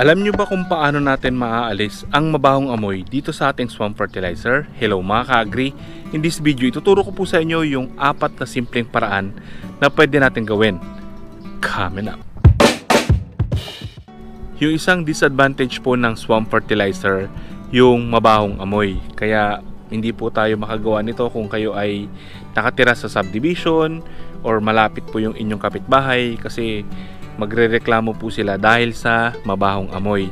Alam nyo ba kung paano natin maaalis ang mabahong amoy dito sa ating swamp fertilizer? Hello mga ka-agri! In this video, ituturo ko po sa inyo yung apat na simpleng paraan na pwede natin gawin. Coming up! Yung isang disadvantage po ng swamp fertilizer, yung mabahong amoy. Kaya hindi po tayo makagawa nito kung kayo ay nakatira sa subdivision or malapit po yung inyong kapitbahay kasi magrereklamo po sila dahil sa mabahong amoy.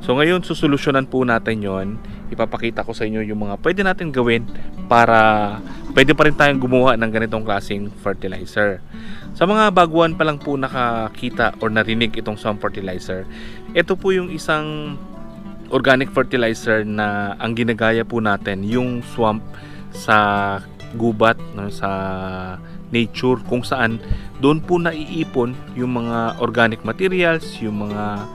So ngayon susolusyonan po natin yon. Ipapakita ko sa inyo yung mga pwede natin gawin para pwede pa rin tayong gumawa ng ganitong klaseng fertilizer. Sa mga baguhan pa lang po nakakita or narinig itong swamp fertilizer, ito po yung isang organic fertilizer na ang ginagaya po natin yung swamp sa gubat no, sa nature kung saan doon po naiipon yung mga organic materials, yung mga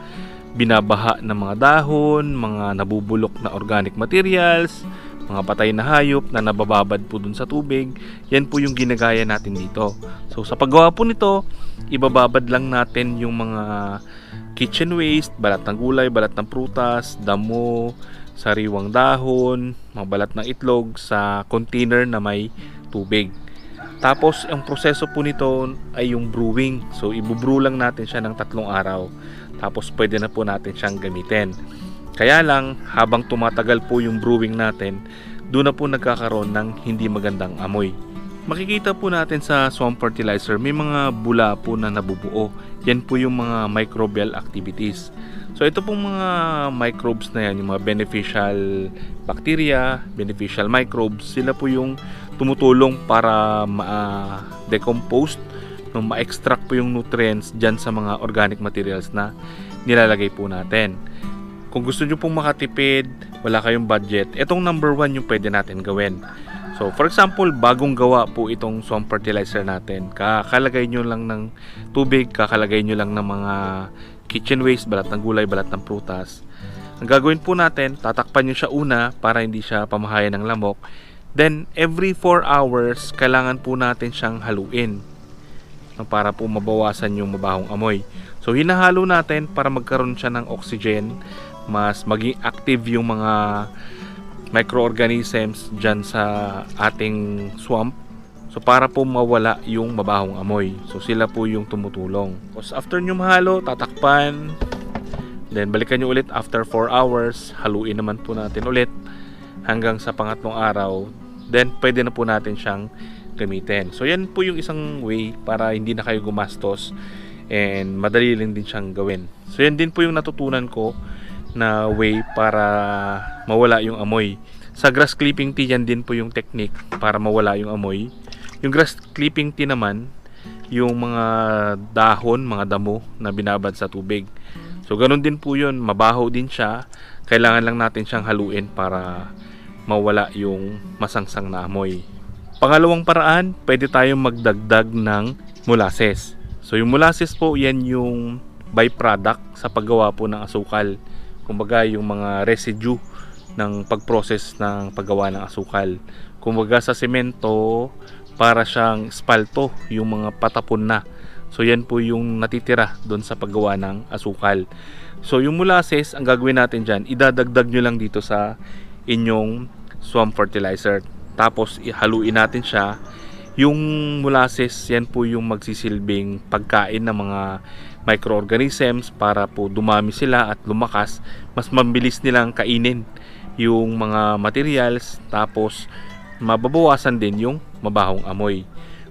binabaha ng mga dahon, mga nabubulok na organic materials, mga patay na hayop na nabababad po dun sa tubig. Yan po yung ginagaya natin dito. So sa paggawa po nito, ibababad lang natin yung mga kitchen waste, balat ng gulay, balat ng prutas, damo, sariwang dahon, mga balat ng itlog sa container na may tubig. Tapos, ang proseso po nito ay yung brewing. So, ibubrew lang natin siya ng tatlong araw. Tapos, pwede na po natin siyang gamitin. Kaya lang, habang tumatagal po yung brewing natin, doon na po nagkakaroon ng hindi magandang amoy. Makikita po natin sa swamp fertilizer, may mga bula po na nabubuo. Yan po yung mga microbial activities. So ito pong mga microbes na yan, yung mga beneficial bacteria, beneficial microbes, sila po yung tumutulong para ma-decompose, no, ma-extract po yung nutrients dyan sa mga organic materials na nilalagay po natin. Kung gusto nyo pong makatipid, wala kayong budget, itong number one yung pwede natin gawin. So, for example, bagong gawa po itong swamp fertilizer natin. Kakalagay nyo lang ng tubig, kakalagay nyo lang ng mga kitchen waste, balat ng gulay, balat ng prutas. Ang gagawin po natin, tatakpan nyo siya una para hindi siya pamahayan ng lamok. Then, every 4 hours, kailangan po natin siyang haluin para po mabawasan yung mabahong amoy. So, hinahalo natin para magkaroon siya ng oxygen, mas maging active yung mga microorganisms dyan sa ating swamp. So para po mawala yung mabahong amoy. So sila po yung tumutulong. Tapos after nyo mahalo, tatakpan. Then balikan nyo ulit after 4 hours. Haluin naman po natin ulit hanggang sa pangatlong araw. Then pwede na po natin siyang gamitin. So yan po yung isang way para hindi na kayo gumastos and madali lang din siyang gawin. So yan din po yung natutunan ko na way para mawala yung amoy. Sa grass clipping tea yan din po yung technique para mawala yung amoy. Yung grass clipping tea naman, yung mga dahon, mga damo na binabad sa tubig. So ganun din po yun, mabaho din siya. Kailangan lang natin siyang haluin para mawala yung masangsang na amoy. Pangalawang paraan, pwede tayong magdagdag ng molasses. So yung molasses po, yan yung byproduct sa paggawa po ng asukal kumbaga yung mga residue ng pag-process ng paggawa ng asukal. Kumbaga sa semento, para siyang spalto, yung mga patapon na. So yan po yung natitira doon sa paggawa ng asukal. So yung molasses, ang gagawin natin dyan, idadagdag nyo lang dito sa inyong swamp fertilizer. Tapos haluin natin siya. Yung molasses, yan po yung magsisilbing pagkain ng mga microorganisms para po dumami sila at lumakas mas mabilis nilang kainin yung mga materials tapos mababawasan din yung mabahong amoy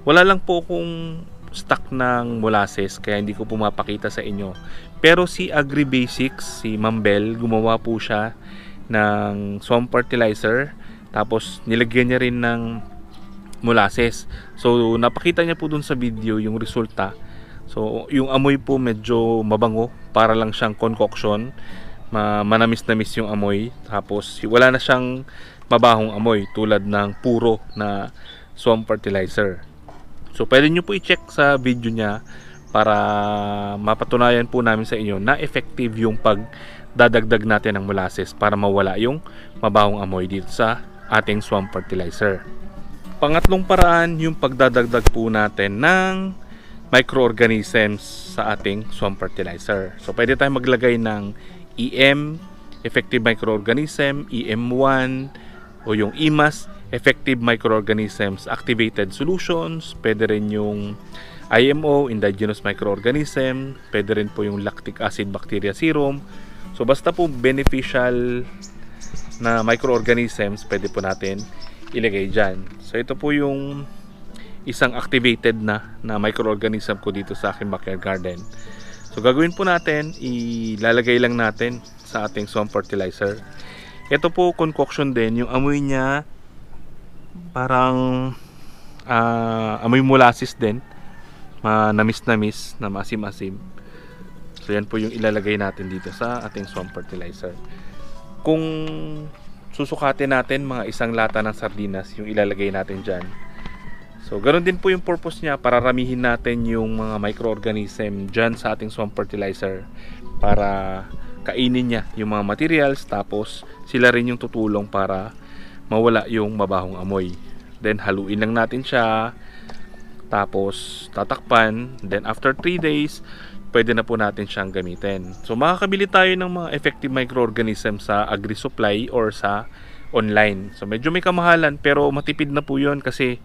wala lang po kung stock ng molasses kaya hindi ko pumapakita sa inyo pero si AgriBasics si Mambel gumawa po siya ng swamp fertilizer tapos nilagyan niya rin ng molasses so napakita niya po dun sa video yung resulta So, yung amoy po medyo mabango para lang siyang concoction. Ma manamis-namis yung amoy. Tapos, wala na siyang mabahong amoy tulad ng puro na swamp fertilizer. So, pwede nyo po i-check sa video niya para mapatunayan po namin sa inyo na effective yung pagdadagdag natin ng molasses para mawala yung mabahong amoy dito sa ating swamp fertilizer. Pangatlong paraan yung pagdadagdag po natin ng microorganisms sa ating swamp fertilizer. So pwede tayong maglagay ng EM, Effective Microorganism, EM1, o yung EMAS, Effective Microorganisms Activated Solutions, pwede rin yung IMO, Indigenous Microorganism, pwede rin po yung Lactic Acid Bacteria Serum. So basta po beneficial na microorganisms, pwede po natin ilagay dyan. So ito po yung isang activated na na microorganism ko dito sa aking backyard garden. So gagawin po natin, ilalagay lang natin sa ating swamp fertilizer. Ito po concoction din, yung amoy niya parang ah, amoy molasses din. Manamis-namis na masim-asim. So yan po yung ilalagay natin dito sa ating swamp fertilizer. Kung susukatin natin mga isang lata ng sardinas yung ilalagay natin dyan. So, ganoon din po yung purpose niya para ramihin natin yung mga microorganism dyan sa ating swamp fertilizer para kainin niya yung mga materials tapos sila rin yung tutulong para mawala yung mabahong amoy. Then haluin lang natin siya tapos tatakpan then after 3 days pwede na po natin siyang gamitin. So makakabili tayo ng mga effective microorganism sa agri-supply or sa online. So medyo may kamahalan pero matipid na po 'yon kasi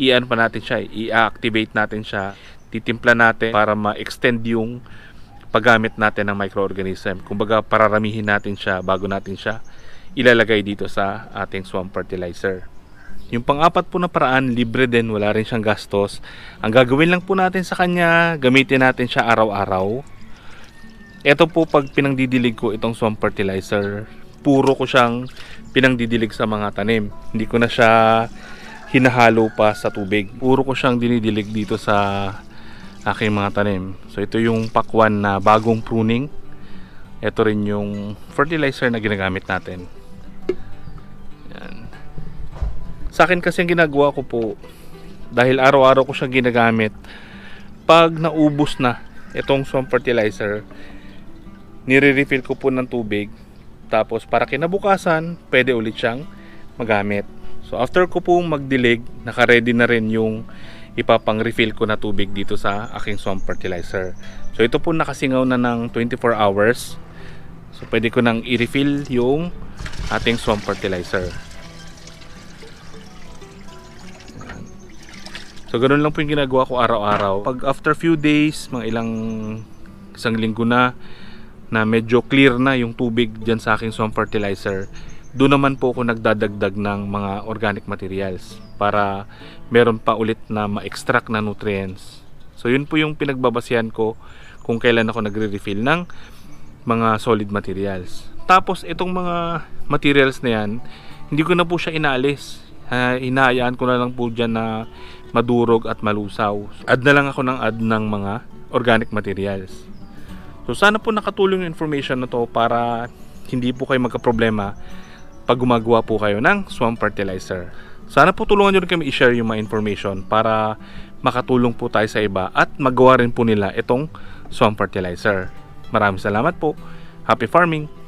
i-ano pa natin siya, i-activate natin siya, titimpla natin para ma-extend yung paggamit natin ng microorganism. Kumbaga pararamihin natin siya bago natin siya ilalagay dito sa ating swamp fertilizer. Yung pang-apat po na paraan, libre din, wala rin siyang gastos. Ang gagawin lang po natin sa kanya, gamitin natin siya araw-araw. Ito po pag pinangdidilig ko itong swamp fertilizer, puro ko siyang pinangdidilig sa mga tanim. Hindi ko na siya hinahalo pa sa tubig. Puro ko siyang dinidilig dito sa aking mga tanim. So ito yung pakwan na bagong pruning. Ito rin yung fertilizer na ginagamit natin. Sa akin kasi ang ginagawa ko po dahil araw-araw ko siyang ginagamit pag naubos na itong swamp fertilizer nire-refill ko po ng tubig. Tapos para kinabukasan pwede ulit siyang magamit. So after ko po magdilig naka-ready na rin yung ipapang refill ko na tubig dito sa aking swamp fertilizer. So ito po nakasingaw na ng 24 hours. So pwede ko nang i-refill yung ating swamp fertilizer So ganun lang po yung ginagawa ko araw-araw. Pag after few days, mga ilang isang linggo na na medyo clear na yung tubig diyan sa aking swamp fertilizer, doon naman po ako nagdadagdag ng mga organic materials para meron pa ulit na ma-extract na nutrients. So yun po yung pinagbabasihan ko kung kailan ako nagre-refill ng mga solid materials. Tapos itong mga materials na yan, hindi ko na po siya inaalis. Uh, hinahayaan ko na lang po dyan na madurog at malusaw. Add na lang ako ng add ng mga organic materials. So sana po nakatulong yung information na to para hindi po kayo magka-problema pag gumagawa po kayo ng swamp fertilizer. Sana po tulungan nyo rin kami i-share yung mga information para makatulong po tayo sa iba at magawa rin po nila itong swamp fertilizer. Maraming salamat po. Happy farming!